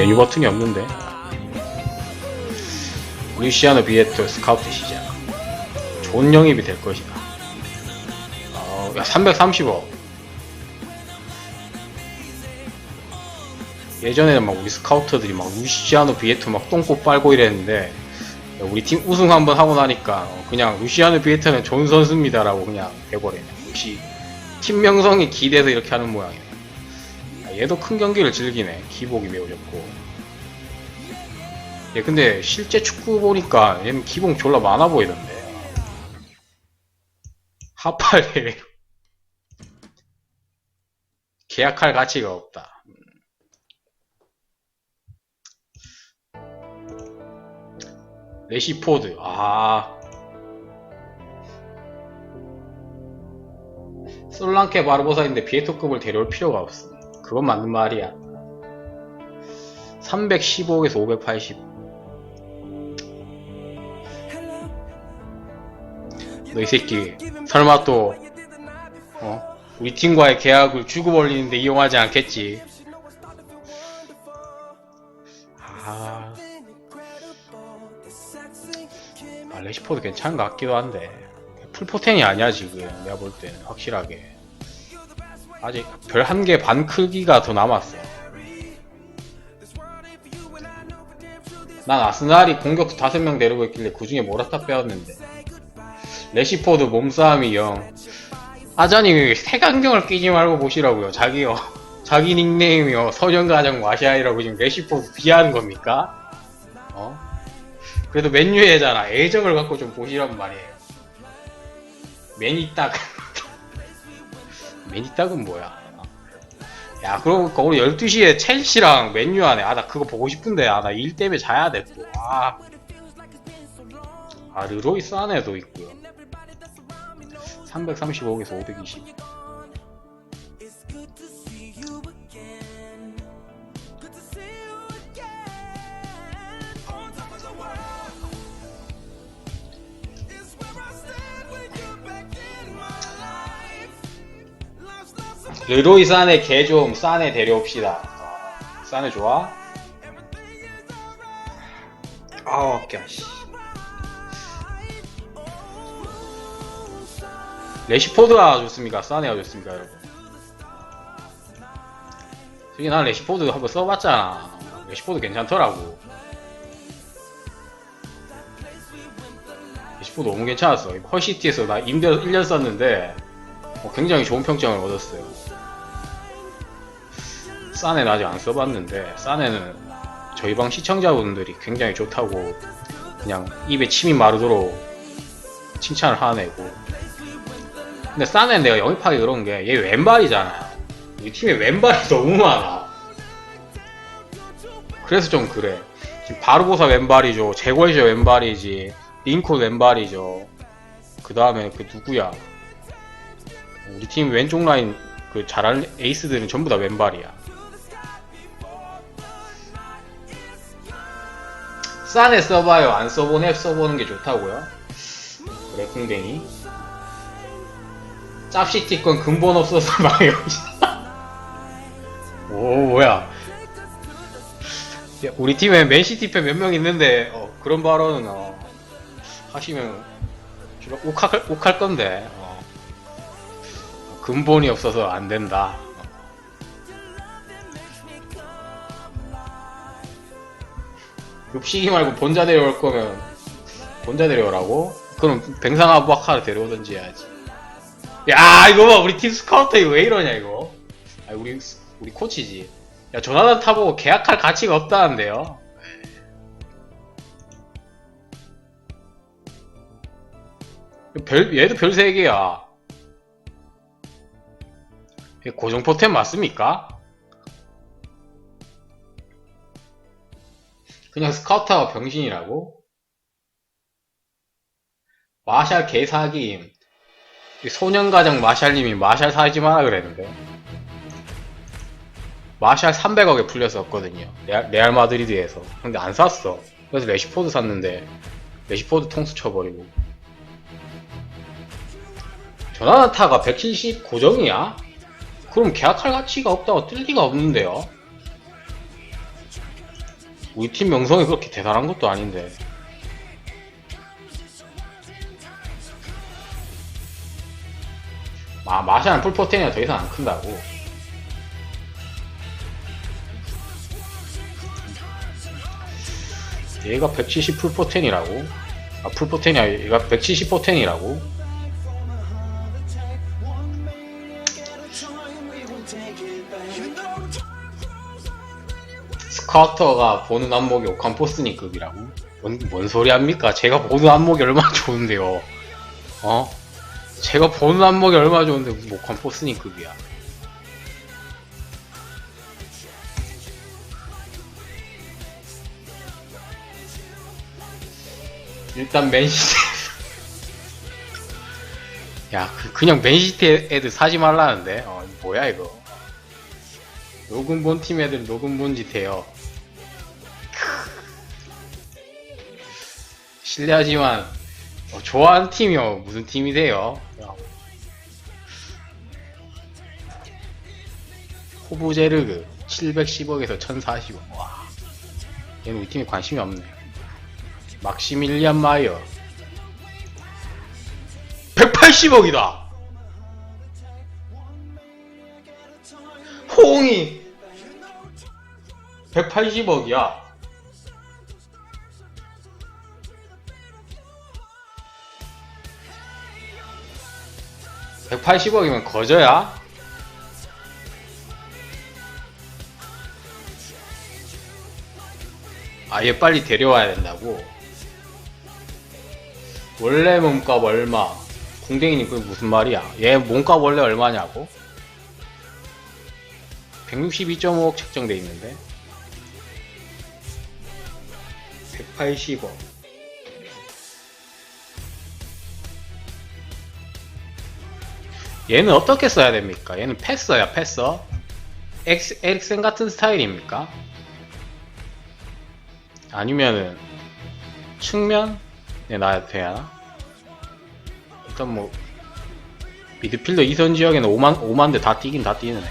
메뉴 버튼이 없는데. 루시아노 비에토 스카우트 시작. 좋은 영입이 될 것이다. 어, 야 330억 예전에는 막 우리 스카우터들이 막 루시아노 비에토 막 똥꼬 빨고 이랬는데 야, 우리 팀 우승 한번 하고 나니까 어, 그냥 루시아노 비에토는 좋은 선수입니다라고 그냥 돼버리네. 역시 팀 명성이 기대서 이렇게 하는 모양이네. 아, 얘도 큰 경기를 즐기네. 기복이 매우 좋고. 얘 근데 실제 축구 보니까 얘는 기복 졸라 많아 보이던데. 하팔에 계약할 가치가 없다. 레시포드, 아. 솔랑케 바르보사인데 비에토급을 데려올 필요가 없어. 그건 맞는 말이야. 315에서 580. 너 이 새끼 설마 또 어? 우리 팀과의 계약을 주고 벌리는데 이용하지 않겠지? 아, 아 레시포드 괜찮은 것 같기도 한데 풀포텐이 아니야 지금 내가 볼 때는 확실하게 아직 별 한 개 반 크기가 더 남았어. 난 아스날이 공격수 다섯 명 데리고 있길래 그 중에 모라타 빼었는데 레시포드 몸싸움이 영. 아자님 색안경을 끼지 말고 보시라고요. 자기요. 자기 닉네임이요. 소년가정 마샤이라고 지금 레시포드 비하는 겁니까? 어? 그래도 맨유애잖아. 애정을 갖고 좀 보시란 말이에요. 매니딱. 매니딱은 뭐야? 야, 그러고 보니까 우리 12시에 첼시랑 맨유 하네. 아, 나 그거 보고 싶은데. 아, 나 일 때문에 자야 돼, 또. 아. 아, 르로이스 안에도 있고요. 335에서 520. 르로이 산에 개 좀 산에 데려옵시다. 산에 좋아? 아우 아껴 씨. 레시포드가 좋습니까? 산에가 좋습니까, 여러분? 저기 난 레시포드 한번 써봤잖아. 레시포드 괜찮더라고. 레시포드 너무 괜찮았어. 펄시티에서 나 임대 1년 썼는데 어, 굉장히 좋은 평점을 얻었어요. 싸네는 아직 안 써봤는데 싸네는 저희 방 시청자분들이 굉장히 좋다고 그냥 입에 침이 마르도록 칭찬을 하네고. 근데 싸네는 내가 영입하기 그런 게 얘 왼발이잖아. 우리 팀에 왼발이 너무 많아. 그래서 좀 그래. 지금 바르보사 왼발이죠. 제골쇼 왼발이지. 링콜 왼발이죠. 그 다음에 그 누구야? 우리 팀 왼쪽 라인 그 잘하는 에이스들은 전부 다 왼발이야 싼에 써봐요. 안 써본 앱 써보는 게 좋다고요? 그래, 궁뎅이. 짭시티 건 근본 없어서 망해요. 오, 뭐야. 야, 우리 팀에 맨시티 팬 몇 명 있는데, 어, 그런 발언은, 어, 하시면, 주로 욱할, 욱할 건데, 어. 근본이 없어서 안 된다. 읍시기 말고 본자 데려올 거면 본자 데려오라고? 그럼 뱅상 아부아카를 데려오든지 해야지. 야 이거 봐 우리 팀 스카우터 왜 이러냐 이거. 아 우리 우리 코치지. 야 조나단 타보고 계약할 가치가 없다는데요. 별 얘도 별 3개야. 고정 포텐 맞습니까? 그냥 스카우터가 병신이라고? 마샬 개사기임. 이 소년가정 마샬님이 마샬 사지 마라 그랬는데. 마샬 300억에 풀렸었거든요. 레알, 레알 마드리드에서. 근데 안 샀어. 그래서 레시포드 샀는데, 레시포드 통수 쳐버리고. 조나타가 170 고정이야? 그럼 계약할 가치가 없다고 뜰 리가 없는데요? 우리 팀 명성이 그렇게 대단한 것도 아닌데. 아, 마샤는 풀포텐이라 더 이상 안 큰다고. 얘가 170 풀포텐이라고? 아, 풀포텐이 아니라 얘가 170 포텐이라고? 스카우터가 보는 안목이 오칸포스니급이라고? 뭔, 뭔 소리 합니까? 제가 보는 안목이 얼마나 좋은데요. 어? 제가 보는 안목이 얼마나 좋은데 무슨 오칸포스니급이야. 일단 맨시티 야 그, 그냥 맨시티 애들 사지 말라는데 어 뭐야 이거 녹음 본 팀 애들 녹음 본 짓 해요. 실례하지만 어, 좋아하는 팀이요. 무슨 팀이세요? 야. 호부제르그 710억에서 1040억. 와. 얘는 우리 팀에 관심이 없네 막시밀리안 마이어. 180억이다! 호응이 180억이야 (180억이면) 거저야? 아얘 빨리 데려와야 된다고 원래 몸값 얼마? 궁뎅이님 그게 무슨 말이야? 얘 몸값 원래 얼마냐고? 162.5억 책정돼 있는데 180억 얘는 어떻게 써야 됩니까? 얘는 패서야 패서 엑스, 에릭센 같은 스타일입니까? 아니면은 측면? 네, 놔야 되나? 일단 뭐 미드필더 이선 지역에는 5만 5만 대 다 뛰긴 다 뛰는 애.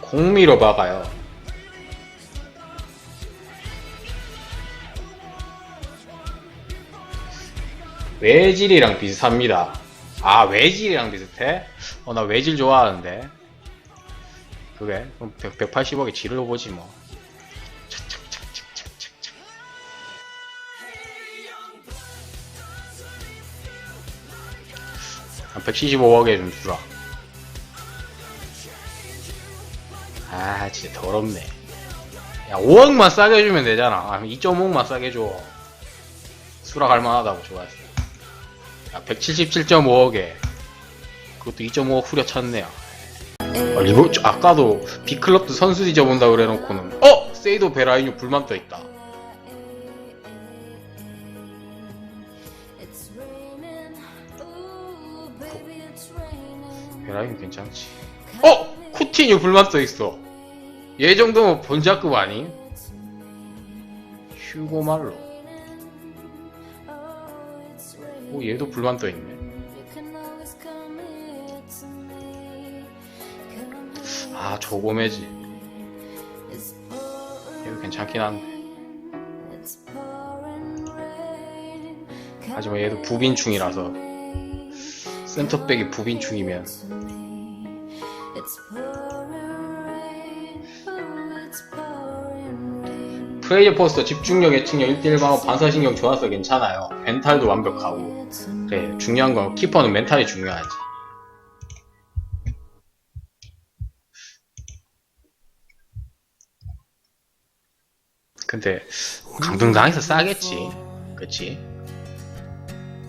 공미로 박아요. 외질이랑 비슷합니다. 아 외질이랑 비슷해? 어 나 외질 좋아하는데. 그래? 그럼 100, 180억에 질러 보지 뭐. 한 175억에 좀 주라. 아, 진짜 더럽네. 야, 5억만 싸게 주면 되잖아. 아, 2.5억만 싸게 줘. 수락할 만하다고 좋아했어. 야, 177.5억에. 그것도 2.5억 후려쳤네요. 아, 리버, 저- 아까도 B클럽도 선수 뒤져본다 그래놓고는, 어! 세이도 베라인유 불만 it's raining. 베라인유 괜찮지. 어! 쿠티뉴 불만 떠 있어. 얘 정도면 본자급 아니? 휴고 말로. 오, 얘도 불만. Come here. 아, 조고매지. 얘도 괜찮긴 한데. 하지만 얘도 부빈충이라서 센터백이 부빈충이면 프레이저 포스터 집중력 예측력 1대1 방어 반사신경 좋아서 괜찮아요. 멘탈도 완벽하고. 그래 중요한 건 키퍼는 멘탈이 중요하지. 근데 강등당해서 싸겠지. 그치?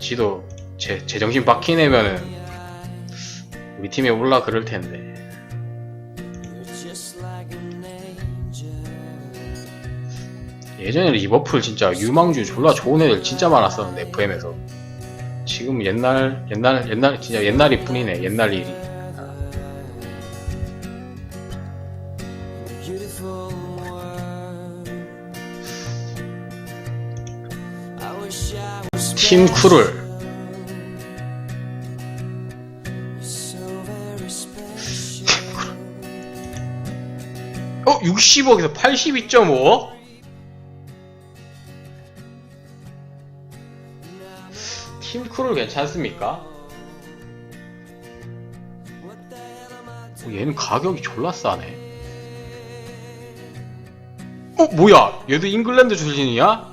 지도 제, 제정신 박히내면은 우리 팀에 올라 그럴 텐데 예전에 리버풀 진짜 유망주 졸라 좋은 애들 진짜 많았었는데 FM에서 지금 옛날 옛날 옛날 진짜 옛날이 뿐이네 옛날 일이 팀 special. 어? 60억에서 82.5 억? 팀크롤 괜찮습니까? 어, 얘는 가격이 졸라 싸네. 어, 뭐야? 얘도 잉글랜드 출신이야?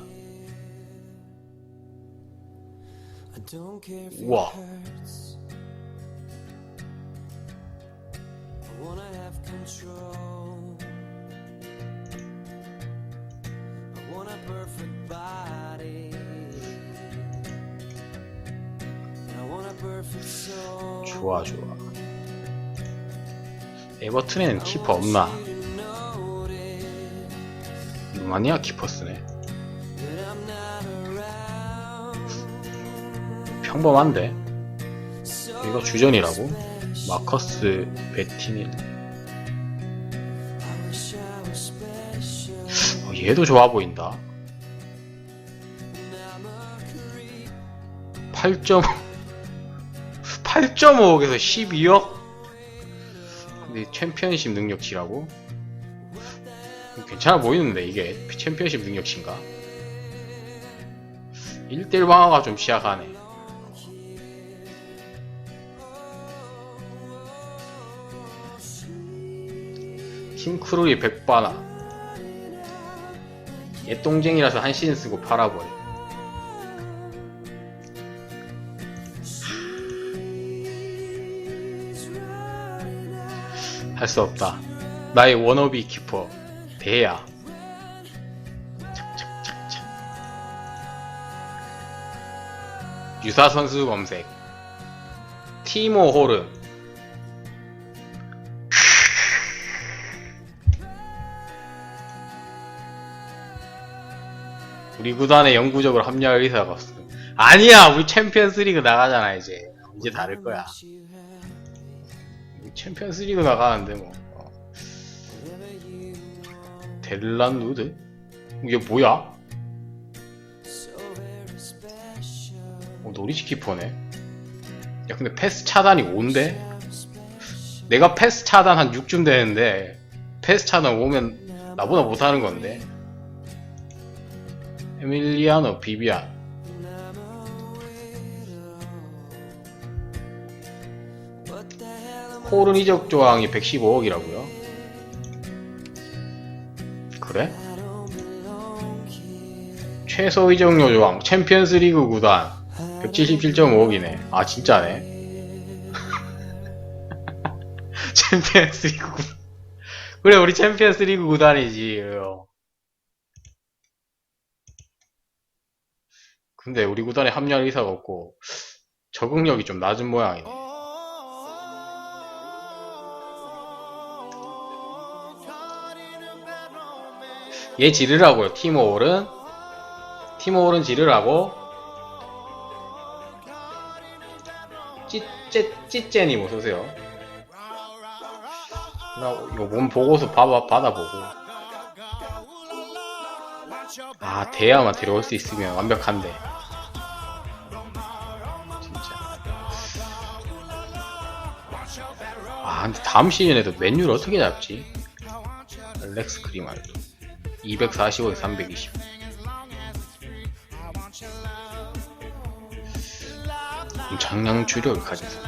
우와. hurts. I 좋아, 좋아. 에버튼에는 키퍼 없나? Notice 루마니아 키퍼 쓰네. 평범한데? 이거 주전이라고? 마커스 베티닐. 어, 얘도 좋아 보인다. I'm a creep. 8.5 8.5억에서 12억? 근데 챔피언십 능력치라고? 괜찮아 보이는데 이게 챔피언십 능력치인가? 1대1 방어가 좀 시작하네 팀크롤이 100바나 얘 똥쟁이라서 한 시즌 쓰고 팔아버려 할 수 없다. 나의 워너비 키퍼 대야. 유사 선수 검색. 티모 호른. 우리 구단에 영구적으로 합류할 의사가 없어. 아니야, 우리 챔피언스 리그 나가잖아 이제. 이제 다를 거야. 챔피언스 리그 나가는데 뭐. 어. 델란 누드? 이게 뭐야? 어, 노리치 키퍼네. 야, 근데 패스 차단이 5인데? 내가 패스 차단 한 6쯤 되는데, 패스 차단 5면 나보다 못하는 건데. 에밀리아노 비비안. 홀은 이적 조항이 115억이라고요? 그래? 최소 이적료 조항 챔피언스 리그 구단 177.5억이네. 아 진짜네. 챔피언스 리그 구단. 그래 우리 챔피언스 리그 구단이지. 어. 근데 우리 구단에 합류할 의사가 없고 적응력이 좀 낮은 모양이네. 얘 지르라고요. 티모올은 티모올은 지르라고 찌째 찌째님 어서 오세요. 나 이거 몸 보고서 봐봐 받아보고 아 대야만 데려올 수 있으면 완벽한데 진짜 아 근데 다음 시즌에도 맨유를 어떻게 잡지? 알렉스 크리말도 245에 320 장량 주력을 가진 선수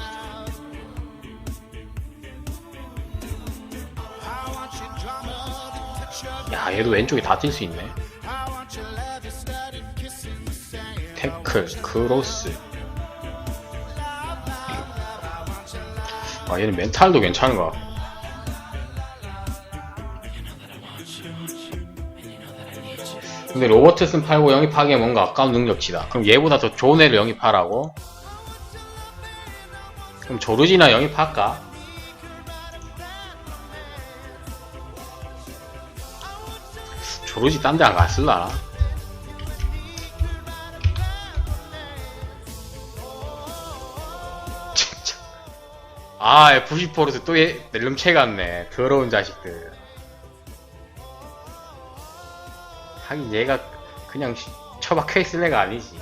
야 얘도 왼쪽에 다 뛸 수 있네. 태클 크로스. 아 얘는 멘탈도 괜찮은 것 같고 근데 로버트슨 팔고 영입하기에 뭔가 아까운 능력치다 그럼 얘보다 더 좋은 애를 영입하라고? 그럼 조르지나 영입할까? 조르지 딴 데 안 갔을라나? 진짜. 아, FC 포르트 또 얘, 낼름체 같네. 더러운 자식들. 하긴 얘가 그냥 시- 처박혀 있을 애가 아니지.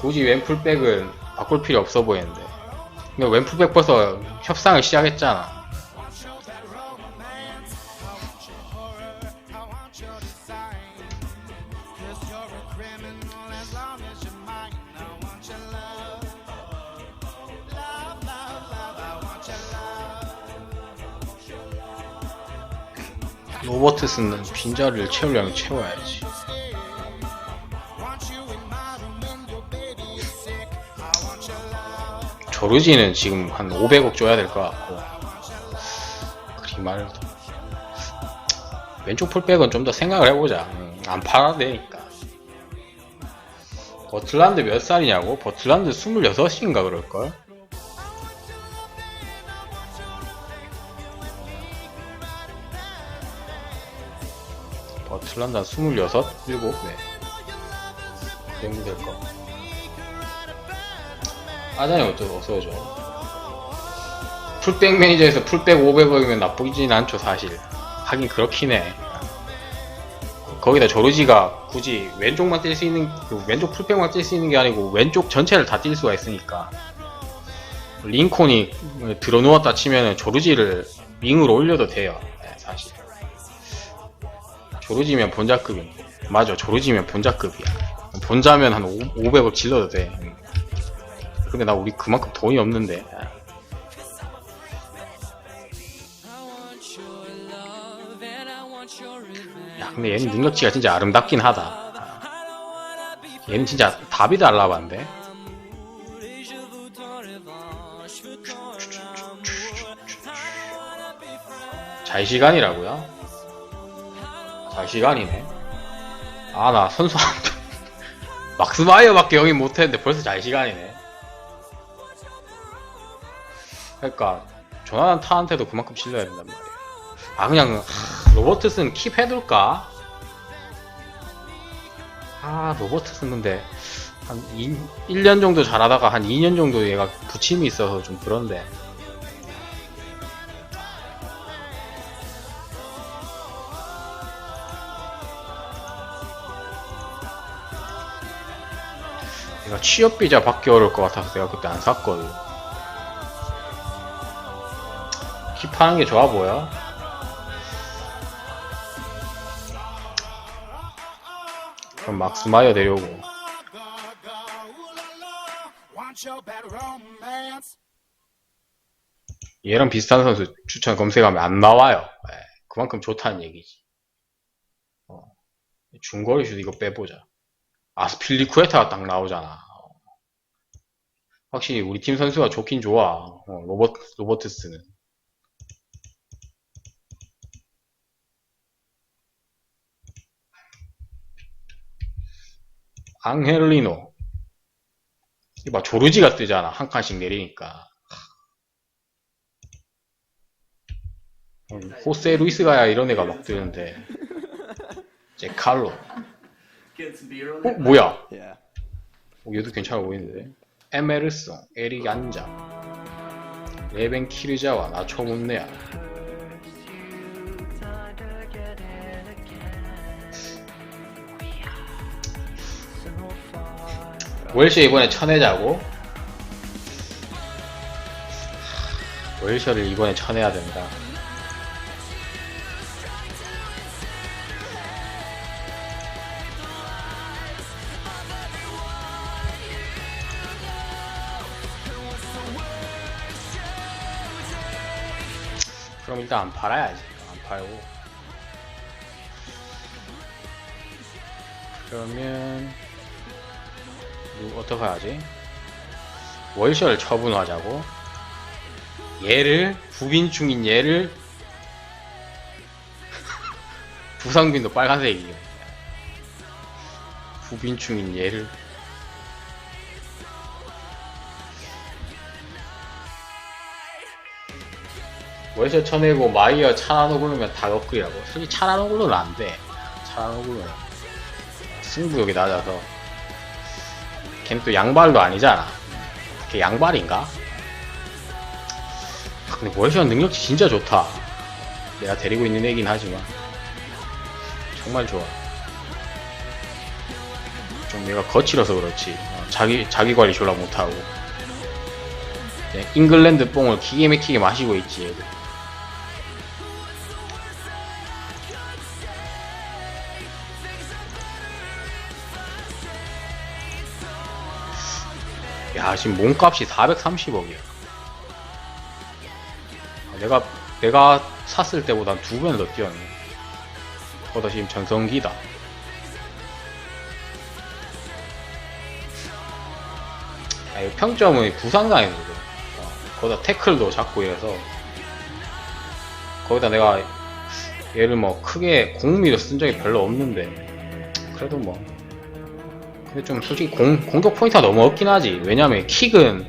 굳이 왼풀백은 바꿀 필요 없어 보이는데. 근데 웬프백 벌써 협상을 시작했잖아. 로버트스는 빈자리를 채우려면 채워야지. 조르지는 지금 한 500억 줘야 될 것 같고 그리 말도 왼쪽 풀백은 좀 더 생각을 해보자 음, 안 팔아도 되니까 버틀란드 몇 살이냐고? 버틀란드 26인가 그럴걸? 한 26? 7? 네. 그 정도 될 거 아자니 어떠, 어서 오죠. 풀백 매니저에서 풀백 500억이면 나쁘진 않죠, 사실. 하긴 그렇긴 해. 거기다 조르지가 굳이 왼쪽만 뛸 수 있는, 그 왼쪽 풀백만 뛸 수 있는 게 아니고 왼쪽 전체를 다 뛸 수가 있으니까. 링콘이 들어 누웠다 치면은 조르지를 윙으로 올려도 돼요. 조르지면 본자급인. 맞아, 조르지면 본자급이야. 본자면 한 500억 질러도 돼. 근데 나 우리 그만큼 돈이 없는데. 야, 근데 얘는 능력치가 진짜 아름답긴 하다. 얘는 진짜 be friends. 잘 시간이라고요? 잘 시간이네. 아, 나 선수 한 막스마이어밖에 영입 못했는데 벌써 잘 시간이네. 그러니까 조나단 타한테도 그만큼 실려야 된단 말이야. 아 그냥 하, 로버트슨 킵해둘까? 아 로버트슨 근데 한 2, 1년 정도 잘하다가 한 2년 정도 얘가 부침이 있어서 좀 그런데 내가 취업비자 받기 어려울 것 같아서 내가 그때 안 샀거든. 킵하는 게 좋아 보여? 그럼 막스 마이어 데려오고. 얘랑 비슷한 선수 추천 검색하면 안 나와요. 예, 그만큼 좋다는 얘기지. 어, 중거리 슛 이거 빼보자. 아스필리쿠에타가 딱 나오잖아. 어. 확실히 우리 팀 선수가 좋긴 좋아. 어, 로버, 로버트스는. 앙헬리노. 이봐, 조르지가 뜨잖아. 한 칸씩 내리니까. 어, 호세 루이스가야 이런 애가 막 뜨는데. 제 칼로. 어, 뭐야? Yeah. 어, 얘도 괜찮아 보이는데. 에메르송, 에릭 안자, 레벤 키르자와 나초문네야. 웰셔 이번에 쳐내자고? 웰셔를 이번에 쳐내야 된다. 일단 안 팔아야지. 안 팔고. 그러면 누 어떻게 하지? 월셔를 처분하자고. 얘를 부빈 중인 얘를 부상빈도 빨간색이요. 부빈 중인 얘를 월셔 쳐내고 마이어 차나노글로면 다 업그레이라고. 솔직히 차나노글로는 안 돼. 차나노글로는 승부욕이 낮아서. 걔는 또 양발도 아니잖아. 걔 양발인가? 아, 근데 월셔 능력치 진짜 좋다. 내가 데리고 있는 애긴 하지만. 정말 좋아. 좀 내가 거칠어서 그렇지. 어, 자기, 자기 관리 졸라 못하고. 이제 잉글랜드 뽕을 기계 막히게 마시고 있지. 얘들. 야, 지금 몸값이 430억이야. 내가, 내가 샀을 때보다 두 배는 더 뛰었네. 거다 지금 전성기다. 아, 이 평점은 부상당해서 그래. 어, 거기다 태클도 잡고 이래서. 거기다 내가 얘를 뭐 크게 공미로 쓴 적이 별로 없는데. 그래도 뭐. 근데 좀 솔직히 공, 공격 포인트가 너무 없긴 하지. 왜냐면 킥은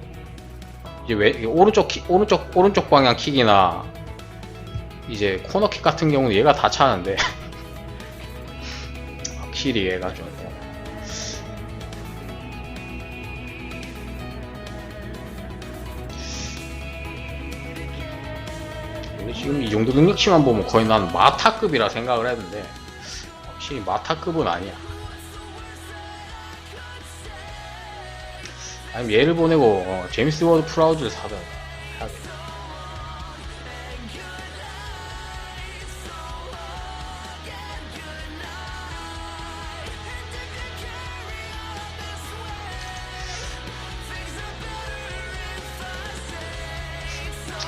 이제 왜 오른쪽 킥, 오른쪽 오른쪽 방향 킥이나 이제 코너킥 같은 경우는 얘가 다 차는데 확실히 얘가 좀 지금 이 정도 능력치만 보면 거의 난 마타급이라 생각을 했는데 확실히 마타급은 아니야. 아니면 얘를 보내고 어, 제임스 워드 프라우즈를 사든 해야겠다.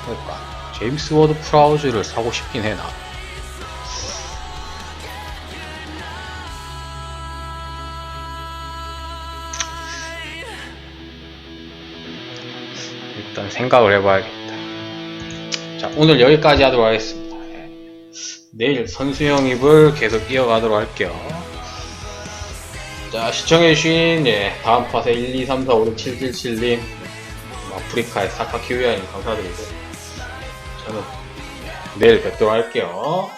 그러니까 제임스 워드 프라우즈를 사고 싶긴 해 나. 생각을 해봐야겠다. 자, 오늘 여기까지 하도록 하겠습니다. 예. 내일 선수 영입을 계속 이어가도록 할게요. 자, 시청해주신, 예, 다음 팟에 1, 2, 3, 4, 5, 6, 7, 7, 7님, 아프리카의 사카 키우야님 감사드리고, 저는 내일 뵙도록 할게요.